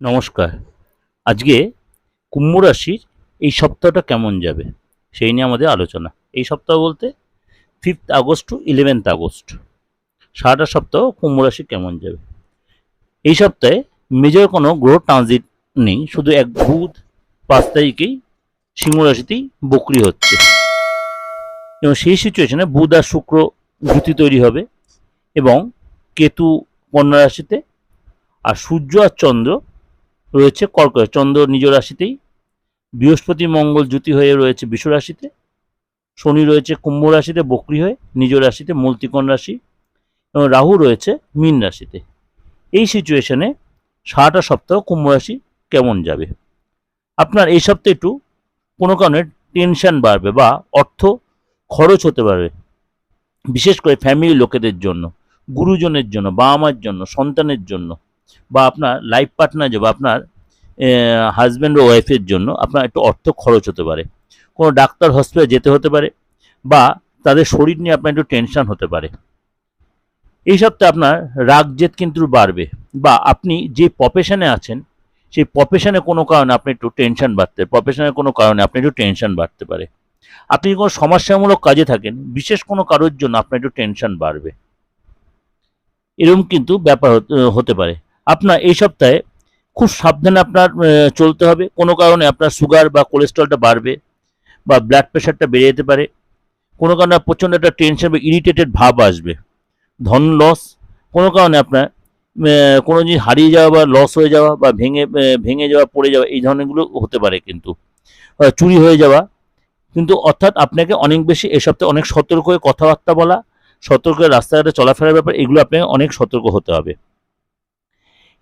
নমস্কার। আজকে কুম্ভ রাশির এই সপ্তাহটা কেমন যাবে? সেই নিয়ে আমাদের আলোচনা। এই সপ্তাহ বলতে fifth August to eleventh August. সারাটা সপ্তাহ কুম্ভ রাশি কেমন যাবে? এই সপ্তাহে মেজর কোনো গ্রহ ট্রানজিট নেই, শুধু এক বুধ পাঁচ তারিখেই সিংহ রাশিতেই বকরি হচ্ছে। এবং সেই সিচুয়েশনে বুধ আর শুক্র জুতি তৈরি হবে এবং কেতু কন্যা রাশিতে, আর সূর্য আর চন্দ্র রয়েছে কর্কট চন্দ্র নিজ রাশিতেই। বৃহস্পতি মঙ্গল জ্যোতি হয়ে রয়েছে বিশ্ব রাশিতে। শনি রয়েছে কুম্ভ রাশিতে, বকরি হয়ে নিজ রাশিতে মূলত্রিকোণ রাশি। এবং রাহু রয়েছে মীন রাশিতে। এই সিচুয়েশনে সারাটা সপ্তাহ কুম্ভ রাশি কেমন যাবে? আপনার এই সপ্তাহে একটু কোনো কারণে টেনশন বাড়বে বা অর্থ খরচ হতে পারবে বিশেষ করে ফ্যামিলি লোকেদের জন্য, গুরুজনের জন্য বাবা মার জন্য, সন্তানের জন্য। বা আপনার লাইফ পার্টনার যে বা আপনার হাজব্যান্ড ও ওয়াইফের জন্য আপনার একটু অর্থ খরচ হতে পারে। কোনো ডাক্তার হসপিটালে যেতে হতে পারে বা তাদের শরীর নিয়ে আপনার একটু টেনশন হতে পারে। এই সপ্তাহে আপনার রাগ জেদ কিন্তু বাড়বে বা আপনি যে প্রফেশনে আছেন, সেই প্রফেশনে কোনো কারণে আপনি একটু টেনশন বাড়তে প্রফেশনের কোনো কারণে আপনি একটু টেনশন বাড়তে পারে। আপনি কোনো সমস্যামূলক কাজে থাকেন, বিশেষ কোনো কারোর জন্য আপনার একটু টেনশন বাড়বে। এরকম কিন্তু ব্যাপার হতে- হতে পারে। আপনার এই সপ্তাহে খুব সাবধানে আপনার চলতে হবে। কোনো কারণে আপনার সুগার বা কোলেস্ট্রলটা বাড়বে বা ব্লাড প্রেশারটা বেড়ে যেতে পারে। কোনো কারণে প্রচণ্ড একটা টেনশন বা ইরিটেটেড ভাব আসবে। ধন লস কোনো কারণে আপনার কোনো জিনিস হারিয়ে যাওয়া বা লস হয়ে যাওয়া বা ভেঙে ভেঙে যাওয়া, পড়ে যাওয়া, এই ধরনেরগুলো হতে পারে কিন্তু। চুরি হয়ে যাওয়া। কিন্তু অর্থাৎ আপনাকে অনেক বেশি এ সপ্তাহে অনেক সতর্ক হয়ে কথাবার্তা বলা, সতর্ক রাস্তাঘাটে চলাফেরার ব্যাপার, এগুলো আপনাকে অনেক সতর্ক হতে হবে।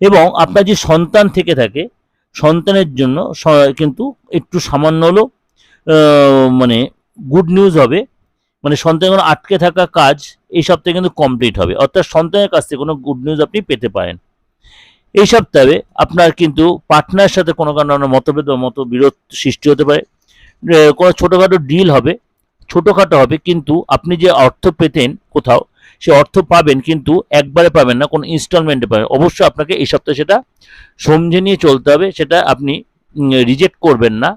এবং আপনার যে সন্তান থেকে থাকে সন্তানের জন্য কিন্তু একটু সামান্য আহ, মানে গুড নিউজ হবে। মানে সন্তানের কোনো আটকে থাকা কাজ এই সপ্তাহে কিন্তু কমপ্লিট হবে। অর্থাৎ সন্তানের কাছ থেকে কোনো গুড নিউজ আপনি পেতে পারেন। এই সপ্তাহে আপনার কিন্তু পার্টনারের সাথে কোনো কারণে মতভেদ বা মতবিরোধ সৃষ্টি হতে পারে। কোনো ছোটোখাটো ডিল হবে ছোটোখাটো হবে কিন্তু আপনি যে অর্থ পেতেন কোথাও সে অর্থ পাবেন কিন্তু একবারে পাবেন না, কোনো ইনস্টলমেন্টে পাবেন অবশ্যই আপনাকে এই সপ্তাহে সেটা সমঝে নিয়ে চলতে হবে, সেটা আপনি রিজেক্ট করবেন না,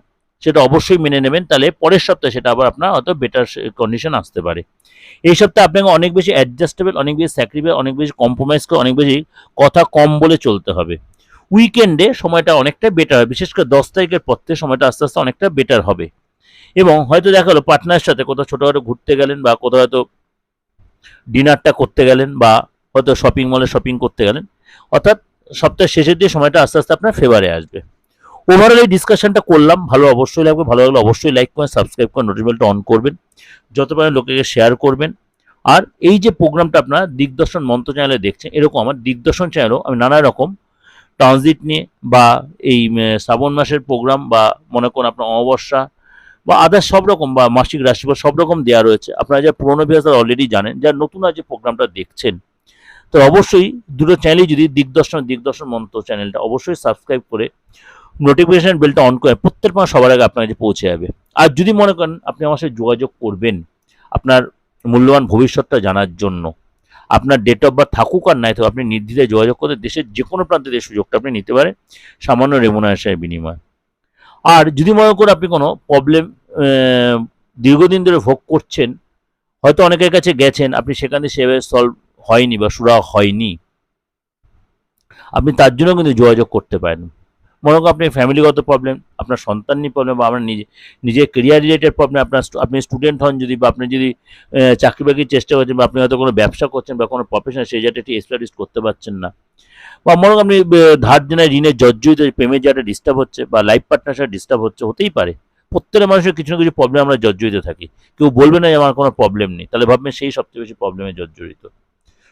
সেটা অবশ্যই মেনে নেবেন, তাহলে পরের সপ্তাহে সেটা আবার আপনার হয়তো বেটার কন্ডিশন আসতে পারে। এই সপ্তাহে আপনাকে অনেক বেশি অ্যাডজাস্টেবল অনেক বেশি স্যাক্রিফাইস অনেক বেশি কম্প্রোমাইজ করে অনেক বেশি কথা কম বলে চলতে হবে। উইকেন্ডে সময়টা অনেকটা বেটার হবে বিশেষ করে দশ তারিখের পর থেকে সময়টা আস্তে আস্তে অনেকটা বেটার হবে। এবং হয়তো দেখা গেলো পার্টনারের সাথে কোথাও ছোটোখাটো ঘুরতে গেলেন বা কোথাও হয়তো ডিনারটা করতে গেলেন বা হয়তো শপিং মলে শপিং করতে গেলেন। অর্থাৎ সপ্তাহের শেষের দিয়ে সময়টা আস্তে আস্তে আপনার ফেভারে আসবে। ওভারঅল এই ডিসকাশনটা করলাম। ভালো অবশ্যই লাগবে। ভালো লাগলে অবশ্যই লাইক করেন সাবস্ক্রাইব করেন নোটিফিকেশনটা অন করবেন। যত পারেন লোকেকে শেয়ার করবেন। আর এই যে প্রোগ্রামটা আপনারা দিগদর্শন মন্ত্র চ্যানেলে দেখছেন, এরকম আমার দিগদর্শন চ্যানেলও আমি নানা রকম ট্রানজিট নিয়ে বা এই শ্রাবণ মাসের প্রোগ্রাম বা মনে করুন আপনার অমাবস্যা বা আদার সব রকম বা মাসিক রাশিফল সব রকম দেওয়া রয়েছে। আপনারা যা পুরোনো ভিউয়ার্স অলরেডি জানেন, যারা নতুন আজ যে প্রোগ্রামটা দেখছেন, তো অবশ্যই দুটো চ্যানেলই যদি দিগদর্শন দিগদর্শন মন্ত্র চ্যানেলটা অবশ্যই সাবস্ক্রাইব করে নোটিফিকেশন বেলটা অন করে প্রত্যেক মাস সবার আগে আপনার কাছে পৌঁছে যাবে। আর যদি মনে করেন আপনি আমার সাথে যোগাযোগ করবেন, আপনার মূল্যবান ভবিষ্যৎটা জানার জন্য, আপনার ডেট অফ বার্থ থাকুক আর নাই থাকুক, আপনি নির্দ্বিধায় যোগাযোগ করতে দেশের যে কোনো প্রান্তে সুযোগটা আপনি নিতে পারেন, সামান্য রেমুনারেশনের বিনিময়ে। আর যদি মনে করেন আপনি কোনো প্রবলেম দীর্ঘদিন ধরে ভোগ করছেন, হয়তো অনেকের কাছে গেছেন, আপনি সেখানে সেভাবে সলভ হয়নি বা সুরা হয়নি, আপনি তার জন্য কিন্তু যোগাযোগ করতে পারেন। মনে করেন আপনি ফ্যামিলিগত প্রবলেম আপনার সন্তান নিয়ে প্রবলেম বা আপনার নিজে, নিজের কেরিয়ার রিলেটেড প্রবলেম আপনার আপনি স্টুডেন্ট হন যদি বা আপনি যদি চাকরি বাকরির চেষ্টা করছেন বা আপনি হয়তো কোনো ব্যবসা করছেন বা কোনো প্রফেশন সেই জায়গাটা এস্টাবলিশ করতে পারছেন না। বা মনে আপনি ধার দেনায় ঋণের জর্জরিত প্রেমের জায়গাটা ডিস্টার্ব হচ্ছে বা লাইফ পার্টনার সাথে ডিস্টার্ব হচ্ছে, হতেই পারে। প্রত্যেকটা মানুষের কিছু না কিছু প্রবলেম আমরা জর্জরিত থাকি। কেউ বলবে না যে আমার কোনো প্রবলেম নেই, তাহলে ভাববেন সেই সবচেয়ে বেশি প্রবলেমে জর্জরিত।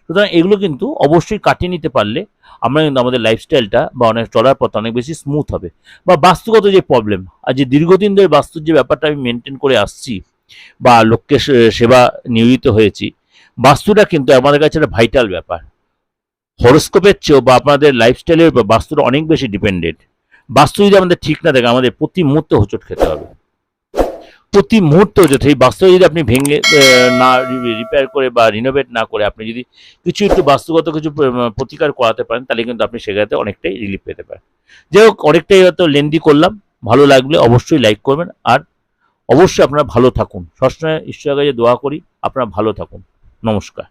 সুতরাং এগুলো কিন্তু অবশ্যই কাটিয়ে নিতে পারলে আমরা কিন্তু আমাদের লাইফস্টাইলটা বা অনেক চলার পথ অনেক বেশি স্মুথ হবে। বা বাস্তুগত যে প্রবলেম আর যে দীর্ঘদিন ধরে বাস্তুর যে ব্যাপারটা আমি মেনটেন করে আসছি বা লোককে সেবা নিয়োজিত হয়েছি, বাস্তুটা কিন্তু আমাদের কাছে একটা ভাইটাল ব্যাপার। হরস্কোপের চেয়েও বা আপনাদের লাইফস্টাইলের বা বাস্তুটা অনেক বেশি ডিপেন্ডেন্ট বাস্তু যদি আমাদের ঠিক না থাকে, আমাদের প্রতি মুহূর্তে হোঁচট খেতে হবে। প্রতি মুহূর্তে যদি সেই বাস্তু যদি আপনি ভেঙে না রিপেয়ার করে বা রিনোভেট না করে, আপনি যদি কিছু একটু বাস্তুগত কিছু প্রতিকার করাতে পারেন, তাহলে কিন্তু আপনি সেখানে অনেকটাই রিলিফ পেতে পারেন। যাই হোক, অনেকটাই হয়তো লেন্দি করলাম। ভালো লাগলে অবশ্যই লাইক করবেন। আর অবশ্যই আপনারা ভালো থাকুন। সবসময় ঈশ্বরের কাছে দোয়া করি, আপনারা ভালো থাকুন। নমস্কার।